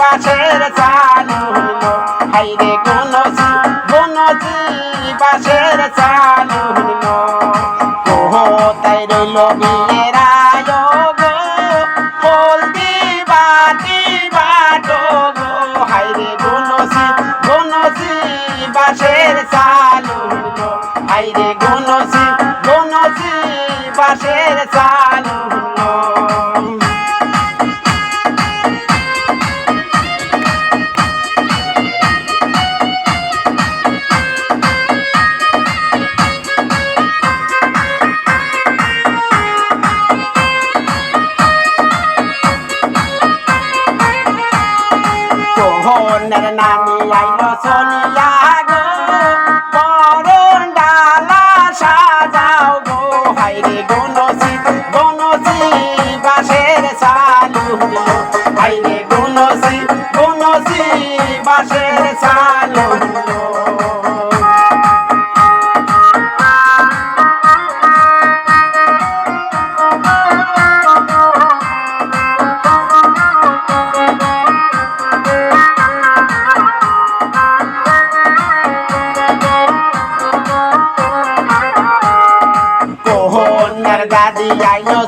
পাশের চালু হলো। হাইরে কোনসি কোনসি পাশের চালু হলো। কোহ তাই রইল বিয়ের আয়োগ। হলদি বাটি বাটো গো হাইরে কোনসি কোনসি পাশের চালু হলো। হাইরে কোনসি কোনসি পাশের চালু কোহনের নামি আইল সোনিয়া গো। করুন ডালা সাজাও গো। হাইরে গনসি গনসি বাসের চালু দাদি আইলো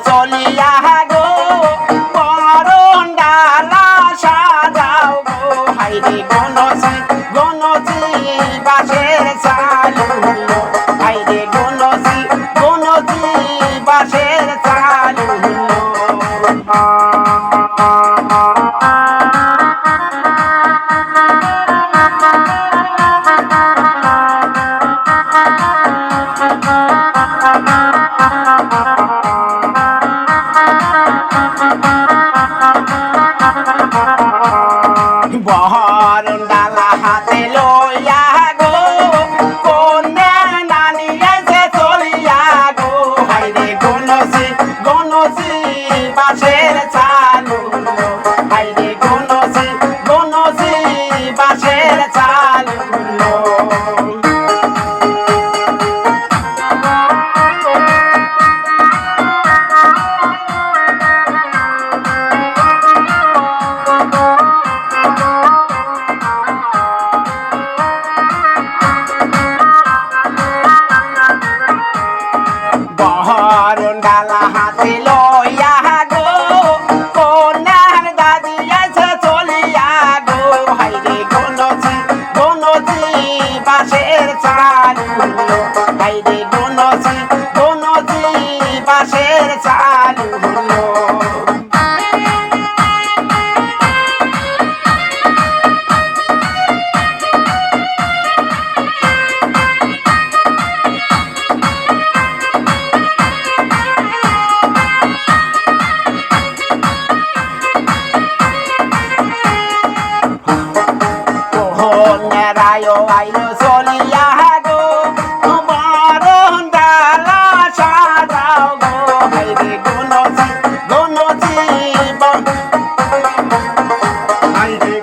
বহরণ ডালা হাতে লইয়া গো। কন্যার দাদি আছে চলিয়া গো। হাইরে গনজি গনজি পাশের হলো হাইরে গনজি গনজি পাশের চালু